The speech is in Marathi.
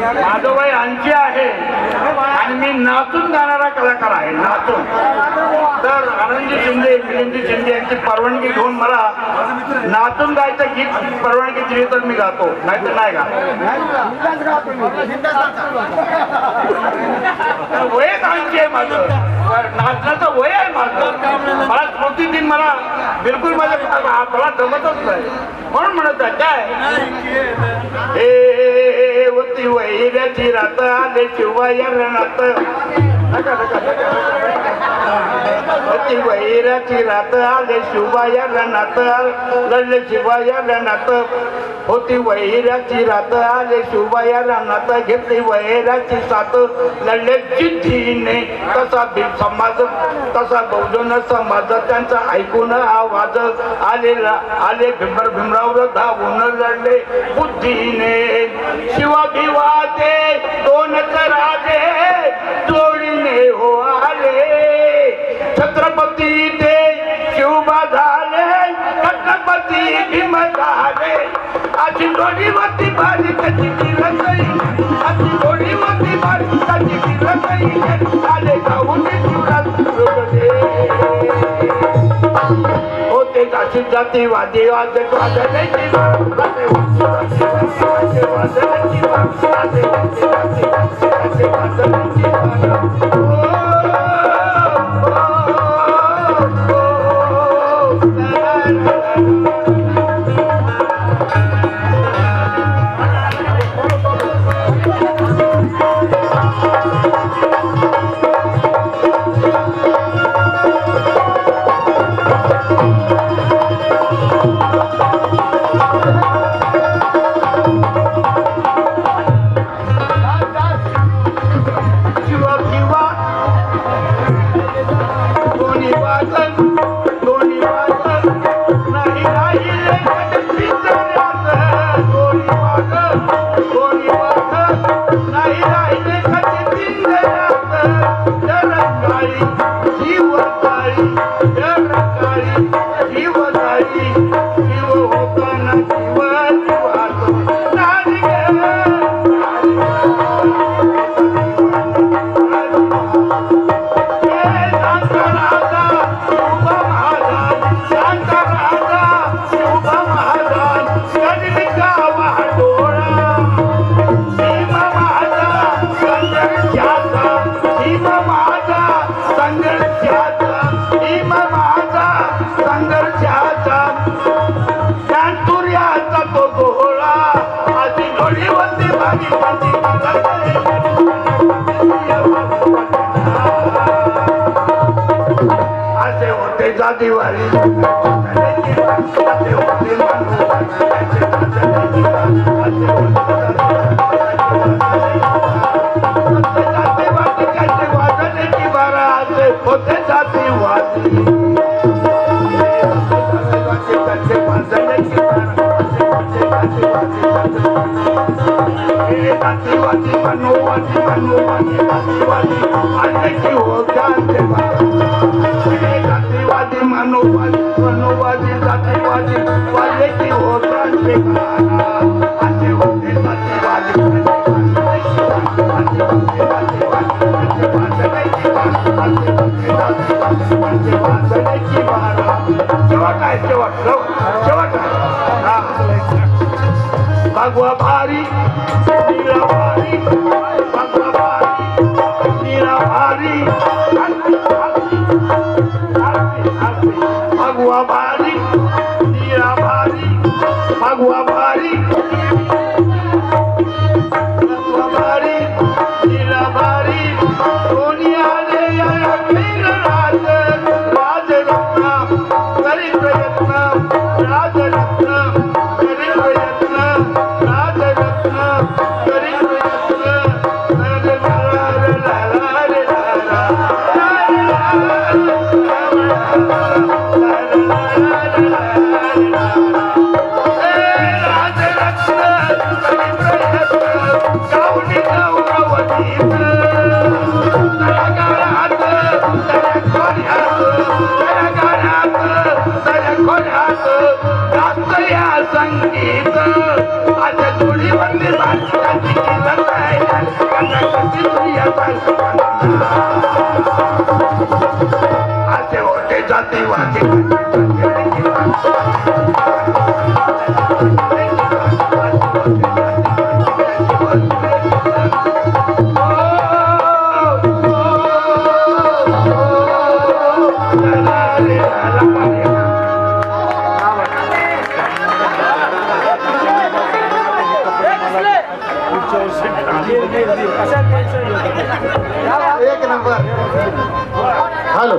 माधवबाई आमची आहे. आणि मी नाचून गाणारा कलाकार आहे नाचून. तर आनंदजी शिंदे मिलिंदजी शिंदे यांची परवानगी घेऊन मला नाचून गायचं गीत परवानगी दिली तर मी गातो. नाही तर नाही गा वयच आमची आहे माझं. नाचण्याचं वय आहे माझं. मला स्मृती दिन मला बिलकुल माझ्या मला जमतच नाही. म्हणून म्हणत आहे काय? वैऱ्याची रात आले शिवाय रणात नका नका. होती वैराची रात आले शिवाय रणात लढले शिवाय रणात होती वैराची रात आले शिवाय रणात घेतली वैराची साथ लढले जिद्दीने तसा भीम समाज तसा बहुजन समाज त्यांचा ऐकून आवाज आलेला आले भीमर भीमराव धावून लढले बुद्धीने शिवा दोन करा गोरीमति बाजी कटी रंगई अति गोरीमति बाजी कटी रंगई आले गावने तुरत रोक दे ओ ते जाति जाती वादी वाद तोद देई वाते वंश वाते वादाची वाते वाते काळी जीव काळी होते जातीवारी असे होते जातीवादी त्याचे वादण्याची बारा असे होते जातीवादी त्याचे वादण्याची जातीवादी मनोवादी मनोवादी जातीवादी आल्याची होते जातीवादी मनोवादी मनोवादी जातीवादी वाल्याची होते असे होते जातीवादी शेवट आहे शेवट शेवट भगवा भारी भारी भगवा भारी एक नंबर. हॅलो.